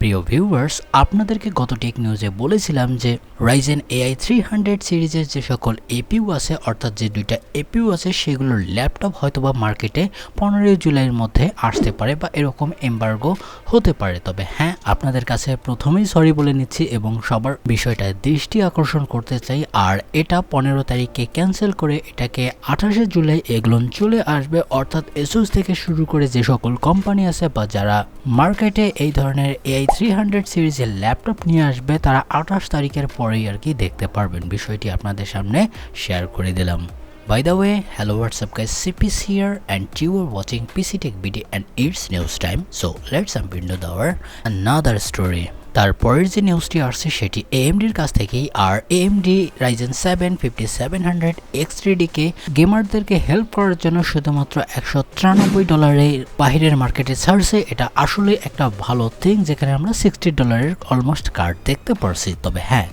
প্রিয় ভিউয়ার্স আপনাদেরকে গত টেক নিউজে বলেছিলাম যে রাইজেন এআই থ্রি হান্ড্রেড সিরিজের যে সকল এপিউ আছে, অর্থাৎ যে দুইটা এপিউ আছে, সেগুলোর ল্যাপটপ হয়তোবা মার্কেটে পনেরোই জুলাইয়ের মধ্যে আসতে পারে বা এরকম এম্বার্গো হতে পারে। তবে হ্যাঁ আপনাদের কাছে প্রথমেই সরি বলে নিচ্ছি এবং সবার বিষয়টা দৃষ্টি আকর্ষণ করতে চাই। আর এটা পনেরো তারিখে ক্যান্সেল করে এটাকে আঠাশে জুলাই এগুলো চলে আসবে। অর্থাৎ এসুস থেকে শুরু করে যে সকল কোম্পানি আছে বা যারা মার্কেটে এই ধরনের এআই হান্ড্রেড সিরিজের ল্যাপটপ নিয়ে আসবে তারা আঠাশ তারিখের পরেই আর কি দেখতে পারবেন বিষয়টি আপনাদের সামনে শেয়ার করে দিলাম By the way, hello what's up guys, CPC here and you are watching PC Tech BD and it's news time. So let's jump into the our another story. তারপরের যে নিউজটি আসছে সেটি এএমডির কাছ থেকেই, আর AMD Ryzen seven fifty seven hundred X থ্রিডিকে গেমারদেরকে help করার জন্য শুধুমাত্র একশো তিরানব্বই ডলারের বাহিরের মার্কেটে ছাড়ছে। এটা আসলে একটা ভালো থিং যেখানে আমরা সিক্সটি ডলারের অলমোস্ট কার্ড দেখতে পারছি। তবে হ্যাঁ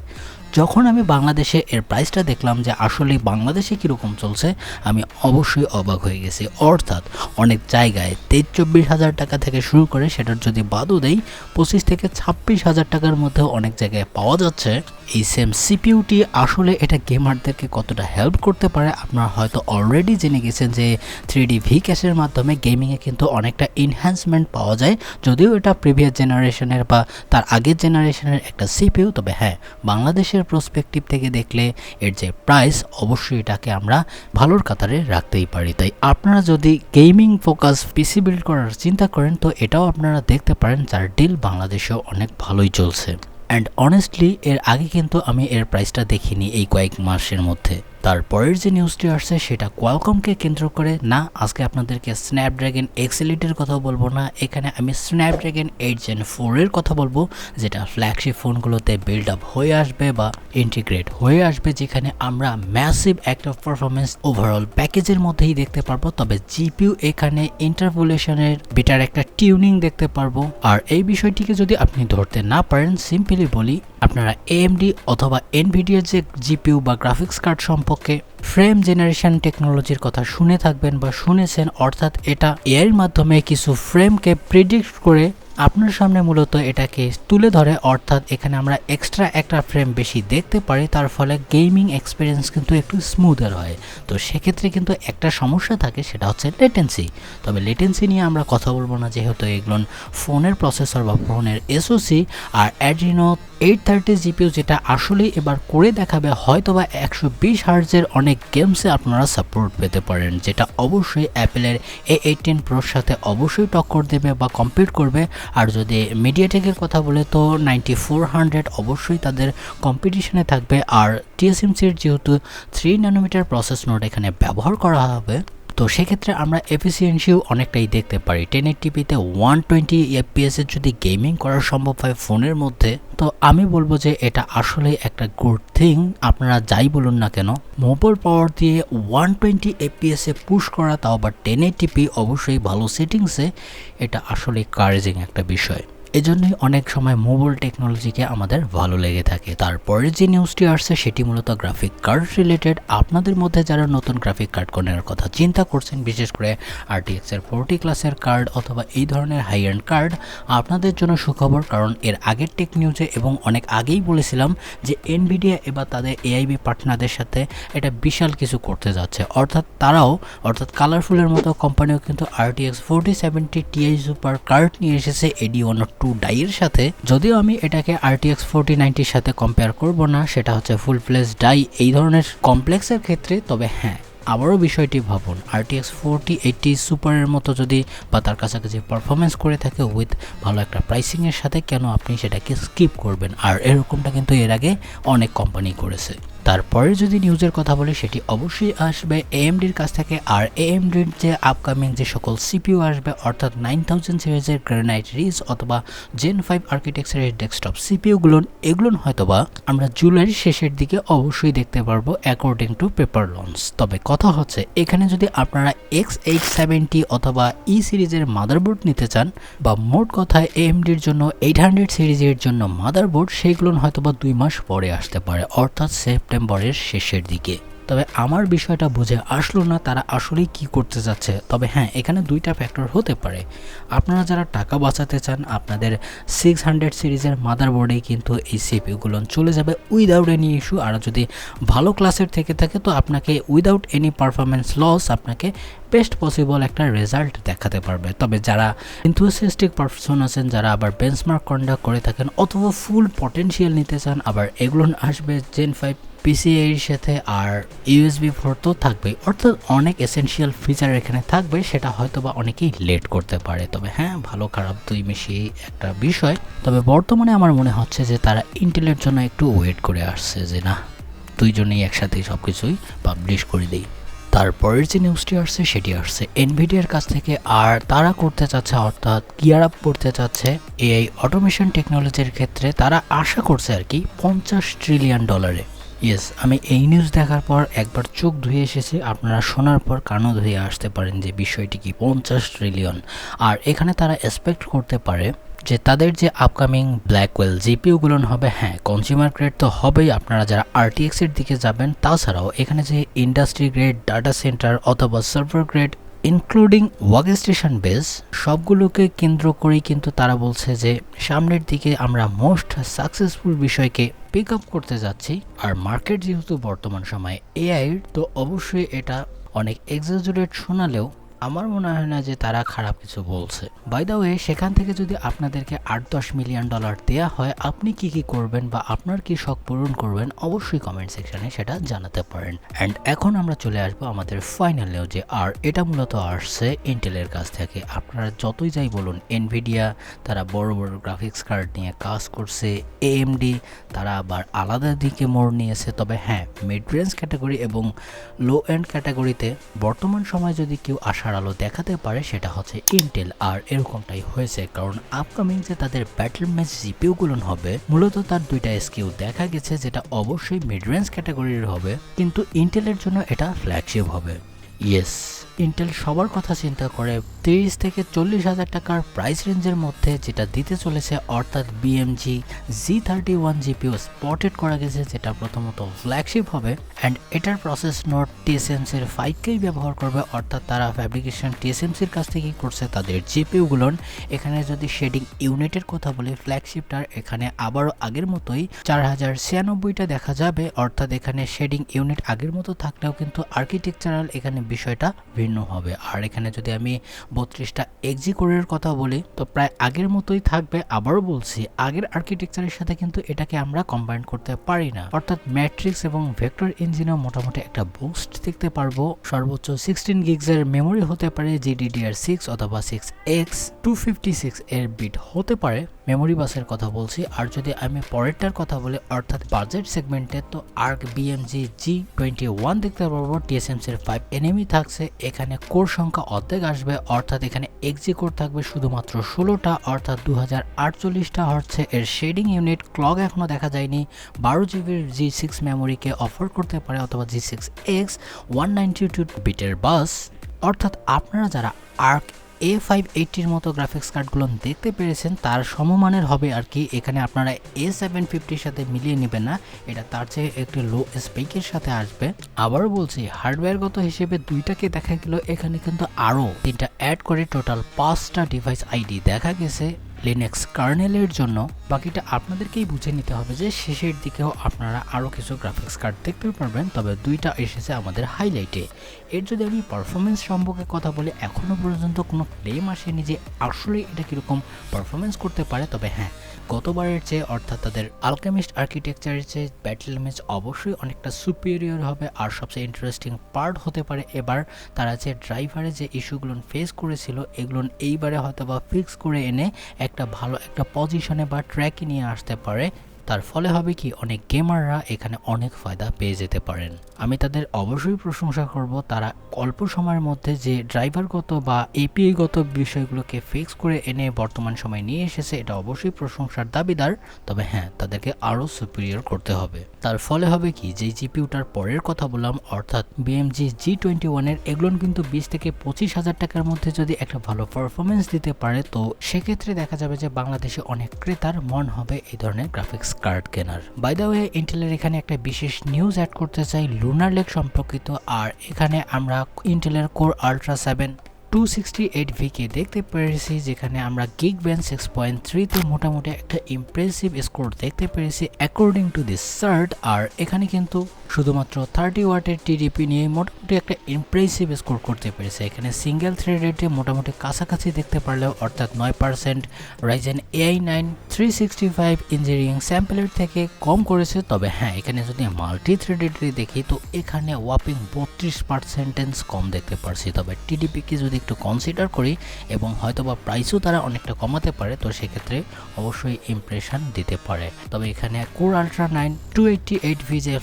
যখন আমি বাংলাদেশে এর প্রাইসটা দেখলাম যে আসলে বাংলাদেশে কীরকম চলছে, আমি অবশ্যই অবাক হয়ে গেছি। অর্থাৎ অনেক জায়গায় তেইশ চব্বিশ হাজার টাকা থেকে শুরু করে সেটার যদি বাদও দেই, পঁচিশ থেকে ছাব্বিশ হাজার টাকার মধ্যে অনেক জায়গায় পাওয়া যাচ্ছে। এই সেম সিপিউটি আসলে এটা গেমারদেরকে কতটা হেল্প করতে পারে, আপনারা হয়তো অলরেডি জেনে গেছেন যে থ্রি ডি ভি ক্যাশের মাধ্যমে গেমিংয়ে কিন্তু অনেকটা এনহ্যান্সমেন্ট পাওয়া যায়। যদিও এটা প্রিভিয়াস জেনারেশনের বা তার আগের জেনারেশনের একটা সিপিউ তবে হ্যাঁ বাংলাদেশের প্রসপেক্টিভ থেকে দেখলে এর যে প্রাইস অবশ্যই এটাকে আমরা ভালোর কাতারে রাখতেই পারি। তাই আপনারা যদি গেমিং ফোকাস পিসি বিল্ড করার চিন্তা করেন, তো এটাও আপনারা দেখতে পারেন যার ডিল বাংলাদেশেও অনেক ভালোই চলছে। অ্যান্ড অনেস্টলি এর আগে কিন্তু আমি এর প্রাইসটা দেখিনি এই কয়েক মাসের মধ্যে। তারপরের যে নিউজটি আসছে, সেটা কোয়ালকমকে কেন্দ্র করে। না, আজকে আপনাদেরকে স্ন্যাপড্রাগন এক্সেলিটের কথা বলব না। এখানে আমি স্ন্যাপড্রাগন এইট জেন ফোরের কথা বলব, যেটা ফ্ল্যাগশিপ ফোনগুলোতে বিল্ড আপ হয়ে আসবে বা ইন্টিগ্রেট হয়ে আসবে, যেখানে আমরা ম্যাসিভ একটা পারফরমেন্স ওভারঅল প্যাকেজের মধ্যেই দেখতে পারব। তবে জিপিউ এখানে ইন্টারপোলেশনের বেটার একটা টিউনিং দেখতে পারব। আর এই বিষয়টিকে যদি আপনি ধরতে না পারেন সিম্পলি বলি, আপনারা এএমডি অথবা এনভিডিয়ার যে জিপিউ বা গ্রাফিক্স কার্ড সম্পর্কে ফ্রেম জেনারেশন টেকনোলজির কথা শুনে থাকবেন বা শুনেছেন, অর্থাৎ এটা এর মাধ্যমে কিছু ফ্রেমকে প্রিডিক্ট করে আপনার সামনে মূলত এটাকে তুলে ধরে, অর্থাৎ এখানে আমরা এক্সট্রা একটা ফ্রেম বেশি দেখতে পারি, তার ফলে গেমিং এক্সপিরিয়েন্স কিন্তু একটু স্মুথার হয়। তো সেক্ষেত্রে কিন্তু একটা সমস্যা থাকে, সেটা হচ্ছে লেটেন্সি তবে লেটেন্সি নিয়ে আমরা কথা বলব না, যেহেতু এগুলো ফোনের প্রসেসর বা ফোনের এসওসি আর অ্যাড্রিনো এইট থার্টি জিপিউ যেটা আসলেই এবার করে দেখাবে হয়তো বা একশো বিশ হার্জের অনেক গেমসে আপনারা সাপোর্ট পেতে পারেন, যেটা অবশ্যই অ্যাপেলের এ এইটিন প্রোর সাথে অবশ্যই টক্কর দেবে বা কম্পিট করবে। আর যদি মিডিয়াটেকের কথা বলে, তো নাইনটি ফোর হান্ড্রেড অবশ্যই তাদের কম্পিটিশনে থাকবে। আর টিএসএমসির যেহেতু থ্রি ন্যানোমিটার প্রসেস নোট এখানে ব্যবহার করা হবে তো সেক্ষেত্রে আমরা এফিসিয়েন্সিও অনেকটাই দেখতে পারি। টেন টিপিতে ওয়ান টোয়েন্টি এফপিএসের যদি গেমিং করা সম্ভব হয় ফোনের মধ্যে, তো আমি বলব যে এটা আসলে একটা গুড থিং আপনারা যাই বলুন না কেন মোবাইল পাওয়ার দিয়ে ওয়ান টোয়েন্টি এফপিএসে পুশ করা, তাও বা টেন টিপি অবশ্যই ভালো সেটিংসে এটা আসলে কারেজিং একটা বিষয়। এজন্যই অনেক সময় মোবাইল টেকনোলজিকে আমাদের ভালো লেগে থাকে। তারপরে যে নিউজটি আসছে, সেটি মূলত গ্রাফিক কার্ড রিলেটেড আপনাদের মধ্যে যারা নতুন গ্রাফিক কার্ড কেনার কথা চিন্তা করছেন, বিশেষ করে আরটিএক্স এর ফোরটি ক্লাসের কার্ড অথবা এই ধরনের হাই এন্ড কার্ড আপনাদের জন্য সুখবর, কারণ এর আগের টেক নিউজে এবং অনেক আগেই বলেছিলাম যে এনভিডিয়া এবার তাদের এআইবি পার্টনারদের সাথে এটা বিশাল কিছু করতে যাচ্ছে। অর্থাৎ তারাও, অর্থাৎ কালারফুলের মতো কোম্পানিও কিন্তু RTX forty seventy Ti super card নিয়ে এসেছে। এডি ওয়ান টু ডাইয়ের সাথে, যদিও আমি এটাকে আরটিএক্স ফোরটি নাইনটির সাথে কম্পেয়ার করব না, সেটা হচ্ছে ফুল প্লেস ডাই এই ধরনের কমপ্লেক্সের ক্ষেত্রে, তবে হ্যাঁ আবারও বিষয়টি ভাবুন। আরটিএক্স ফোরটি এইটটি সুপারের মতো যদি বা তার কাছাকাছি পারফরমেন্স করে থাকে উইথ ভালো একটা প্রাইসিংয়ের সাথে, কেন আপনি সেটাকে স্কিপ করবেন? আর এরকমটা কিন্তু এর আগে অনেক কোম্পানি করেছে। তারপরে যদি নিউজের কথা বলি, সেটি অবশ্যই আসবে এএমডির কাছ থেকে। আর এএমডির যে আপকামিং যে সকল সিপিইউ আসবে, অর্থাৎ নাইন থাউজেন্ড সিরিজের গ্রেনাইট রিজ অথবা জেন ফাইভ আর্কিটেকচারের ডেস্কটপ সিপিইউগুলো এগুলো হয়তোবা আমরা জুলাইয়ের শেষের দিকে অবশ্যই দেখতে পারব অ্যাকর্ডিং টু পেপার লঞ্চ তবে কথা হচ্ছে, এখানে যদি আপনারা এক্স এইট সেভেন্টি অথবা ই সিরিজের মাদারবোর্ড নিতে চান, বা মোট কথায় এএমডির জন্য এইট হান্ড্রেড সিরিজের জন্য মাদারবোর্ড সেইগুলো হয়তোবা দুই মাস পরে আসতে পারে, অর্থাৎ সেপ্টেম্বর সেপ্টেম্বরের শেষের দিকে। তবে আমার বিষয়টা বুঝে আসলো না তারা আসলেই কি করতে যাচ্ছে। তবে হ্যাঁ এখানে দুইটা ফ্যাক্টর হতে পারে। আপনারা যারা টাকা বাঁচাতে চান, আপনাদের সিক্স হান্ড্রেড সিরিজের মাদারবোর্ডেই কিন্তু এই সিপিগুলো চলে যাবে উইদাউট এনি ইস্যু আর যদি ভালো ক্লাসের থেকে থাকে, তো আপনাকে উইদাউট এনি পারফরমেন্স লস আপনাকে বেস্ট পসিবল একটা রেজাল্ট দেখাতে পারবে। তবে যারা ইনথুসিয়াস্টিক পারসন আছেন, যারা আবার বেঞ্চমার্ক কন্ডাক্ট করে থাকেন, অথবা ফুল পটেনশিয়াল নিতে চান, আবার এগুলো আসবে জেন ফাইভ পিসিআই এর সাথে আর ইউএসবি ফোর তো থাকবেই। অর্থাৎ অনেক এসেনশিয়াল ফিচার এখানে থাকবে, সেটা হয়তো বা অনেকেই লেট করতে পারে। তবে হ্যাঁ ভালো খারাপ দুই মিশিয়ে একটা বিষয়। তবে বর্তমানে আমার মনে হচ্ছে যে তারা ইন্টেলের জন্য একটু ওয়েট করে আসছে যে না, দুইজনেই একসাথেই সব কিছুই পাবলিশ করে দিই। তারপরের যে নিউজটি আসছে, সেটি আসছে। এনভিডিয়ার কাছ থেকে আর তারা করতে চাচ্ছে, অর্থাৎ গিয়ার আপ করতে চাচ্ছে এআই অটোমেশন টেকনোলজির ক্ষেত্রে, তারা আশা করছে আর কি, পঞ্চাশ ট্রিলিয়ন ডলারে ইয়েস আমি এই নিউজ দেখার পর একবার চোখ ধুয়ে এসেছি। আপনারা শোনার পর কানও ধুয়ে আসতে পারেন যে বিষয়টি কি পঞ্চাশ ট্রিলিয়ন আর এখানে তারা এক্সপেক্ট করতে পারে যে তাদের যে আপকামিং ব্ল্যাকওয়েল জিপিওগুলো হবে হ্যাঁ কনজিউমার গ্রেড তো হবেই। আপনারা যারা আরটিএক্স এর দিকে যাবেন, তাছাড়াও এখানে যে ইন্ডাস্ট্রি গ্রেড ডাটা সেন্টার অথবা server grade including workstation base সবগুলোকে কেন্দ্র করেই কিন্তু তারা বলছে যে, সামনের দিকে আমরা মোস্ট সাকসেসফুল বিষয়কে পিক আপ করতে যাচ্ছি। আর মার্কেট যেহেতু বর্তমান সময়ে এআই তো অবশ্যই এটা অনেক এক্সাজুরেট শোনালেও আমার মনে হয় না যে তারা খারাপ কিছু বলছে। বাই দ্য ওয়ে সেখান থেকে যদি আপনাদেরকে আট দশ মিলিয়ন ডলার দেয়া হয়, আপনি কি কি করবেন বা আপনার কি শখ পূরণ করবেন, অবশ্যই কমেন্ট সেকশনে সেটা জানাতে পারেন। অ্যান্ড এখন আমরা চলে আসব আমাদের ফাইনাল নিউজে আর, এটা মূলত আসছে ইন্টেলের কাছ থেকে। আপনারা যতই যাই বলুন এনভিডিয়া তারা বড় বড় গ্রাফিক্স কার্ড নিয়ে কাজ করছে এএমডি তারা আবার আলাদা দিকে মোড় নিয়েছে। তবে হ্যাঁ মিড রেঞ্জ ক্যাটাগরি এবং লো এন্ড ক্যাটাগরিতে বর্তমান সময় যদি কেউ আলো দেখাতে পারে সেটা হচ্ছে ইন্টেল আর এরকমটাই হয়েছে। কারণ আপকামিং যে তাদের ব্যাটল ম্যাচ জিপিওগুলো হবে, মূলত তার দুইটা স্কিউ দেখা গেছে, যেটা অবশ্যই মিড রেঞ্জ ক্যাটাগরির হবে, কিন্তু ইন্টেলের জন্য এটা ফ্ল্যাগশিপ হবে। ইয়েস ইন্টেল সবার কথা চিন্তা করে তিরিশ থেকে চল্লিশ হাজার টাকার প্রাইস রেঞ্জের মধ্যে যেটা দিতে চলেছে, অর্থাৎ BMG G thirty one GPU spotted করা গেছে, যেটা প্রথমত ফ্ল্যাগশিপ হবে অ্যান্ড এটার প্রসেস নোট টিএসএমসির ফাইভকেই ব্যবহার করবে, অর্থাৎ তারা ফ্যাব্রিকেশন টিএসএমসির কাছ থেকেই করছে তাদের জিপিওগুলোন এখানে যদি শেডিং ইউনিটের কথা বলি ফ্ল্যাগশিপটার এখানে আবারও আগের মতোই চার হাজার ছিয়ানব্বইটা দেখা যাবে, অর্থাৎ এখানে শেডিং ইউনিট আগের মতো থাকলেও কিন্তু আর্কিটেকচারাল এখানে বিষয়টা ভিন্ন হবে। আর এখানে যদি আমি বত্রিশটা এক্সি কোরের কথা বলি, তো প্রায় আগের মতোই থাকবে। আবারও বলছি, আগের আর্কিটেকচারের সাথে কিন্তু এটাকে আমরা কম্বাইন করতে পারি না। অর্থাৎ ম্যাট্রিক্স এবং ভেক্টর ইঞ্জিনেও মোটামুটি একটা বুস্ট দেখতে পারব। সর্বোচ্চ সিক্সটিন গিগসের মেমোরি হতে পারে জিডিডিআর সিক্স অথবা six X two fifty six এর বিট হতে পারে। মেমোরি বাসের কথা বলছি। আর যদি আমি পরেরটার কথা বলি, অর্থাৎ বাজেট সেগমেন্টে তো Arc BMG G twenty one দেখতে পারব টিএসএমসির ফাইভ এনএমই থাকছে, এখানে কোর সংখ্যা অর্ধেক আসবে, অর্থাৎ এখানে এক্সি কোর থাকবে শুধুমাত্র ষোলোটা, অর্থাৎ দু হাজার আটচল্লিশটা হচ্ছে এর শেডিং ইউনিট। ক্লক এখনও দেখা যায়নি, বারো জিবির জি সিক্স মেমোরিকে অফার করতে পারে অথবা G six X one ninety two বিটের বাস। অর্থাৎ আপনারা যারা আর্ক এ ফাইভ এইটির মতো গ্রাফিক্স কার্ডগুলো দেখতে পেরেছেন, তার সমমানের হবে আর কি। এখানে আপনারা এ সেভেন ফিফটির সাথে মিলিয়ে নেবেন না, এটা তার চেয়ে একটি লো স্পেকের সাথে আসবে। আবারও বলছি হার্ডওয়্যারগত হিসেবে দুইটাকে দেখা গেল, এখানে কিন্তু আরও তিনটা অ্যাড করে টোটাল পাঁচটা ডিভাইস আইডি দেখা গেছে। লিনাক্স কার্নেলের জন্য বাকিটা আপনাদেরকেই বুঝে নিতে হবে যে শেষের দিকেও আপনারা আরও কিছু গ্রাফিক্স কার্ড দেখতে পারবেন, তবে দুইটা এসেছে আমাদের হাইলাইটে এর যদি আমি পারফরমেন্স সম্পর্কে কথা বলি এখনও পর্যন্ত কোনো ক্লেম আসেনি যে আসলে এটা কীরকম পারফরমেন্স করতে পারে, তবে হ্যাঁ গতবারের চেয়ে অর্থাৎ তাদের আলকেমিস্ট আর্কিটেকচারের চেয়ে ব্যাটেল ম্যাচ অবশ্যই অনেকটা সুপিরিয়র হবে, আর সবচেয়ে ইন্টারেস্টিং পার্ট হতে পারে এবার তারা যে ড্রাইভারে যে ইস্যুগুলো ফেস করেছিল, এগুলো এইবারে হয়তো বা ফিক্স করে এনে একটা ভালো একটা পজিশনে বা ট্র্যাকে নিয়ে আসতে পারে। তার ফলে হবে কি অনেক গেমাররা এখানে অনেক ফায়দা পেয়ে যেতে পারেন। আমি তাদের অবশ্যই প্রশংসা করব, তারা অল্প সময়ের মধ্যে যে ড্রাইভারগত বা এপিআইগত বিষয়গুলোকে ফিক্স করে এনে বর্তমান সময় নিয়ে এসেছে, এটা অবশ্যই প্রশংসার দাবিদার। তবে হ্যাঁ তাদেরকে আরও সুপিরিয়র করতে হবে। তার ফলে হবে কি যে জিপিউটার পরের কথা বললাম, অর্থাৎ বিএমজি জি টোয়েন্টি ওয়ানের এগুলো কিন্তু বিশ থেকে পঁচিশ হাজার টাকার মধ্যে যদি একটা ভালো পারফরমেন্স দিতে পারে, তো সেক্ষেত্রে দেখা যাবে যে বাংলাদেশে অনেক ক্রেতার মন হবে এই ধরনের গ্রাফিক্স কার্ড কেনার। বাই দ্য ওয়ে ইন্টেলের এখানে একটা বিশেষ নিউজ অ্যাড করতে চাই। লুনার লেক সম্পর্কিত, আর এখানে আমরা ইন্টেলের Core Ultra seven two sixty eight V K দেখতে পেরেছি, যেখানে আমরা গিগ ব্যান্ড সিক্স পয়েন্ট থ্রিতে মোটামুটি একটা ইমপ্রেসিভ স্কোর দেখতে পেরেছি অ্যাকর্ডিং টু দিস সার্ট আর এখানে কিন্তু শুধুমাত্র থার্টি ওয়াটের টিডিপি নিয়ে মোটামুটি একটা ইমপ্রেসিভ স্কোর করতে পেরেছে। এখানে সিঙ্গেল থ্রি রেটে মোটামুটি কাছাকাছি দেখতে পারলেও অর্থাৎ নয় percent Ryzen AI nine three sixty five engineering স্যাম্পেলের থেকে কম করেছে। তবে হ্যাঁ এখানে যদি মাল্টি থ্রেডেডলি দেখি, তো এখানে ওয়াপিং বত্রিশ পার্সেন্টেন্স কম দেখতে পারছি। তবে টিডিপিকে যদি একটু কনসিডার করি এবং হয়তোবা প্রাইসও তারা অনেকটা কমাতে পারে, তো সেক্ষেত্রে অবশ্যই ইমপ্রেশন দিতে পারে। তবে এখানে Core Ultra nine two eighty eight V যে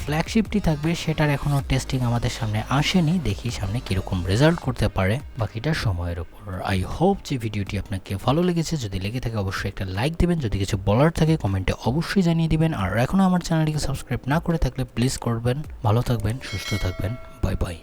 ফ্ল্যাগশিপটি থাকবে সেটার এখনও টেস্টিং আমাদের সামনে আসেনি। দেখি সামনে কীরকম রেজাল্ট করতে পারে বাকিটা সময়ের উপর। আই হোপ যে ভিডিওটি আপনাকে ভালো লেগেছে। যদি লেগে থাকে অবশ্যই একটা লাইক দেবেন। যদি কিছু বলার থাকে কমেন্টে অবশ্যই জানিয়ে দিবেন। আর এখনও আমার চ্যানেলটিকে সাবস্ক্রাইব না করে থাকলে প্লিজ করবেন। ভালো থাকবেন, সুস্থ থাকবেন। Bye bye